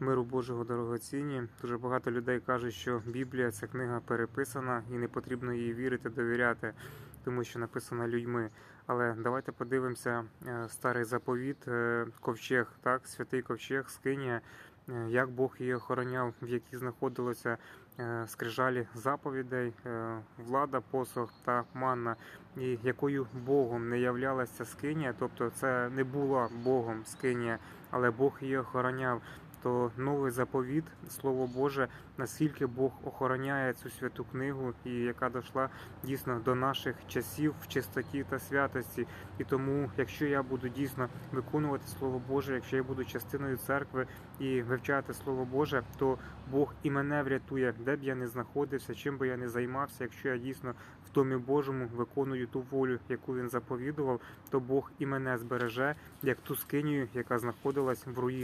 Миру Божого дорогоцінні. Дуже багато людей кажуть, що Біблія це книга переписана і не потрібно їй вірити, довіряти, тому що написана людьми. Але давайте подивимося е, старий заповіт, е, ковчег, так, святий ковчег, скинія, е, як Бог її охороняв, в якій знаходилося скрижалі заповідей, влада, посох та манна, і якою Богом не являлася скинія, тобто це не була Богом скинія, але Бог її охороняв. То новий заповіт, слово Боже, наскільки Бог охороняє цю святу книгу, і яка дійшла дійсно до наших часів в чистоті та святості. І тому, якщо я буду дійсно виконувати Слово Боже, якщо я буду частиною церкви і вивчати Слово Боже, то Бог і мене врятує, де б я не знаходився, чим би я не займався. Якщо я дійсно в домі Божому виконую ту волю, яку він заповідував, то Бог і мене збереже, як ту скинію, яка знаходилась в руїнах.